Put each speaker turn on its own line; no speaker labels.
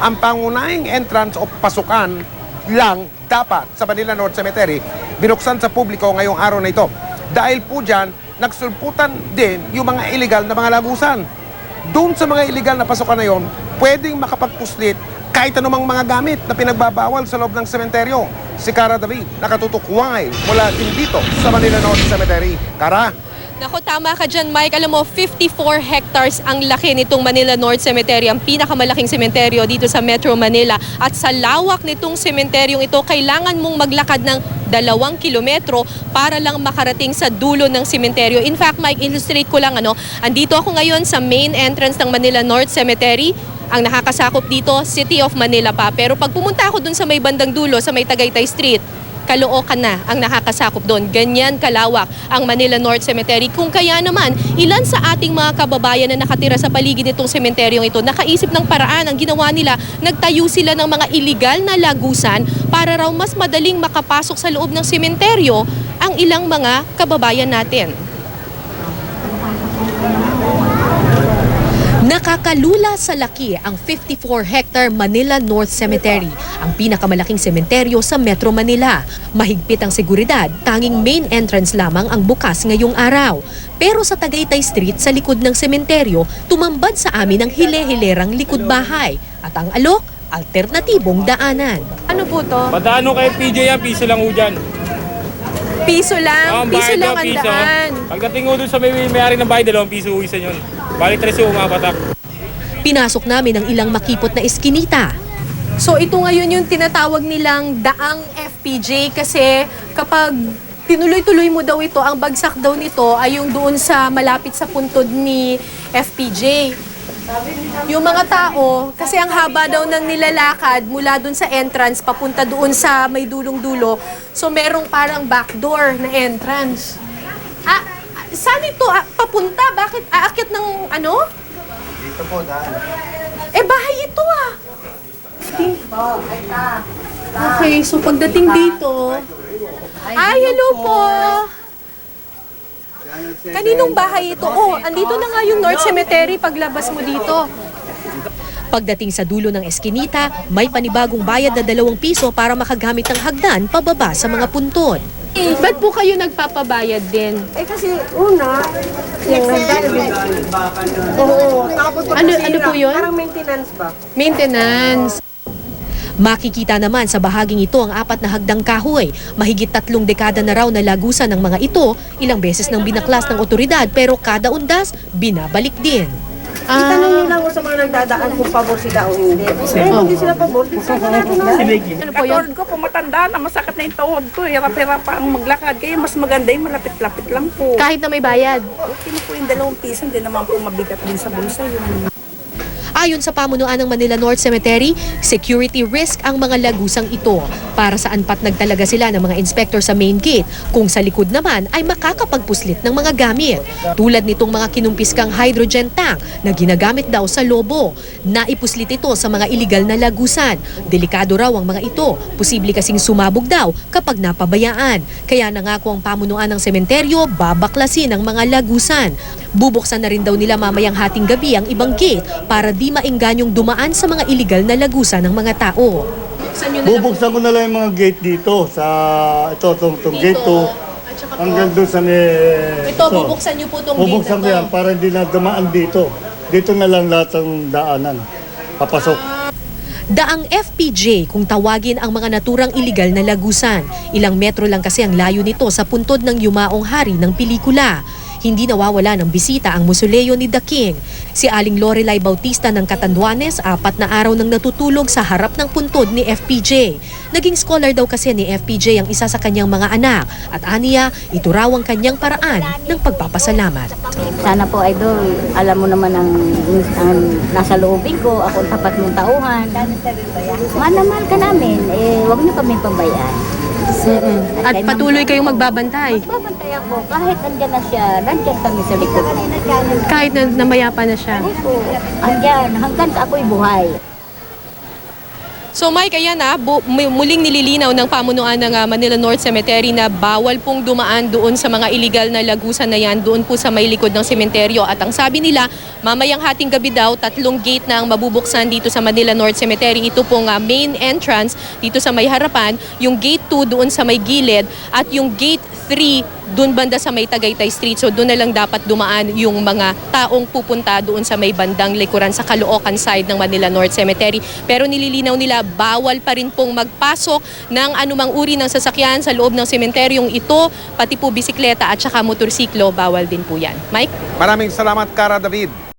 ang pangunahing entrance o pasukan lang dapat sa Manila North Cemetery binuksan sa publiko ngayong araw na ito. Dahil po dyan, nagsulputan din yung mga illegal na mga lagusan. Doon sa mga illegal na pasukan na yon, pwedeng makapagpuslit kahit anumang mga gamit na pinagbabawal sa loob ng sementeryo. Si Cara David, nakatutok wide mula din dito sa Manila North Cemetery. Cara?
Nako, tama ka dyan, Mike. Alam mo, 54 hectares ang laki nitong Manila North Cemetery, ang pinakamalaking sementeryo dito sa Metro Manila. At sa lawak nitong sementeryong ito, kailangan mong maglakad ng dalawang kilometro para lang makarating sa dulo ng sementeryo. In fact, Mike, illustrate ko lang, ano, andito ako ngayon sa main entrance ng Manila North Cemetery. Ang nakakasakop dito, City of Manila pa. Pero pag pumunta ako dun sa may bandang dulo, sa may Tagaytay Street, Caloocan na ang nakakasakop doon. Ganyan kalawak ang Manila North Cemetery. Kung kaya naman, ilan sa ating mga kababayan na nakatira sa paligid nitong sementeryong ito, nakaisip ng paraan ang ginawa nila, nagtayo sila ng mga illegal na lagusan para raw mas madaling makapasok sa loob ng sementeryo ang ilang mga kababayan natin. Nakakalula sa laki ang 54-hectare Manila North Cemetery, ang pinakamalaking sementeryo sa Metro Manila. Mahigpit ang seguridad, tanging main entrance lamang ang bukas ngayong araw. Pero sa Tagaytay Street sa likod ng sementeryo, tumambad sa amin ang hile-hilerang likod bahay. At ang alok, alternatibong daanan. Ano po to?
Padaan ho kay PJ yan, piso lang ho dyan.
Piso lang?
Ah, ang bayad daw, piso. Pagdating ho doon sa may may-ari ng bahay, dalawang piso ho isa yun. Bali, tres ho, mga patak.
Pinasok namin ang ilang makipot na eskinita. So ito ngayon yung tinatawag nilang daang FPJ kasi kapag tinuloy-tuloy mo daw ito, ang bagsak daw nito ay yung doon sa malapit sa puntod ni FPJ. Yung mga tao, kasi ang haba daw ng nilalakad mula doon sa entrance papunta doon sa may dulong-dulo. So merong parang backdoor na entrance. Ah, ah, saan ito ah, papunta? Bakit aakyat ng ano?
Dito po, daan.
Eh, bahay ito ah. Okay, so pagdating dito... Ay, hello po. Kaninong bahay ito? Oh, andito na nga yung North Cemetery paglabas mo dito. Pagdating sa dulo ng eskinita, may panibagong bayad na dalawang piso para makagamit ng hagdan pababa sa mga puntod. Ba't po kayo nagpapabayad din?
Eh kasi una, yung Oo, tapos pag
Ano-
nasira,
ano po yun?
Parang maintenance ba?
Maintenance. Makikita naman sa bahaging ito ang apat na hagdang kahoy. Mahigit tatlong dekada na raw na lagusan ng mga ito, ilang beses nang binaklas ng otoridad pero kada undas, binabalik din.
Itanong nyo lang sa mga nagdadaan kung pabor sila o hindi. Eh, hindi sila pabor. Saan natin na?
Ano po yun?
Ko po matanda na, masakit na yung tuhod ko. Hirap-hirap pa ang maglakad. Kaya mas maganda yung malapit-lapit lang po.
Kahit na may bayad.
Okay na po yung dalawang piso, hindi naman po mabigat din sa bulsa yun.
Ayon sa pamunuan ng Manila North Cemetery, security risk ang mga lagusang ito. Para saan pat nagtalaga sila ng mga inspector sa main gate, kung sa likod naman ay makakapagpuslit ng mga gamit. Tulad nitong mga kinumpiskang hydrogen tank na ginagamit daw sa lobo. Naipuslit ito sa mga iligal na lagusan. Delikado raw ang mga ito. Posible kasing sumabog daw kapag napabayaan. Kaya nangako ang pamunuan ng sementeryo, babaklasin ang mga lagusan. Bubuksan na rin daw nila mamayang hating gabi ang ibang gate para di mainganyong dumaan sa mga iligal na lagusan ng mga tao.
Bubuksan ko na lang yung mga gate dito sa ito, itong, itong gate to hanggang doon sa may...
Ito, bubuksan niyo po itong
Bubuksan ko
gate
yan para hindi na dumaan dito. Dito na lang lahat ng daanan. Papasok.
Daang FPJ kung tawagin ang mga naturang iligal na lagusan. Ilang metro lang kasi ang layo nito sa puntod ng yumaong hari ng pelikula. Hindi nawawala ng bisita ang musuleo ni The King. Si Aling Lorelai Bautista ng Catanduanes, apat na araw nang natutulog sa harap ng puntod ni FPJ. Naging scholar daw kasi ni FPJ ang isa sa kanyang mga anak at aniya, ito raw ang kanyang paraan ng pagpapasalamat.
Sana po, Idol, alam mo naman ang, ang nasa loobin ko, ako tapat mong tauhan. Mahal na mahal ka namin, eh, huwag niyo kami pabayaan.
At patuloy kayong magbabantay
Babantay ako, kahit andyan na siya, nandyan kami sa likod.
kahit na namayapa na siya.
Opo, andyan, hanggang sa ako'y buhay.
So Mike, ayan na, mu- muling nililinaw ng pamunuan ng ah, Manila North Cemetery na bawal pong dumaan doon sa mga illegal na lagusan na yan, doon po sa may likod ng sementeryo. At ang sabi nila, mamayang hating gabi daw, tatlong gate na ang mabubuksan dito sa Manila North Cemetery. Ito pong ah, main entrance dito sa may harapan, yung gate 2 doon sa may gilid, at yung gate 3 doon banda sa may Tagaytay Street. So doon na lang dapat dumaan yung mga taong pupunta doon sa may bandang likuran sa Caloocan side ng Manila North Cemetery. Pero nililinaw nila bawal pa rin pong magpasok ng anumang uri ng sasakyan sa loob ng sementeryong ito, pati po bisikleta at saka motorsiklo, bawal din po yan. Mike?
Maraming salamat, Kara David.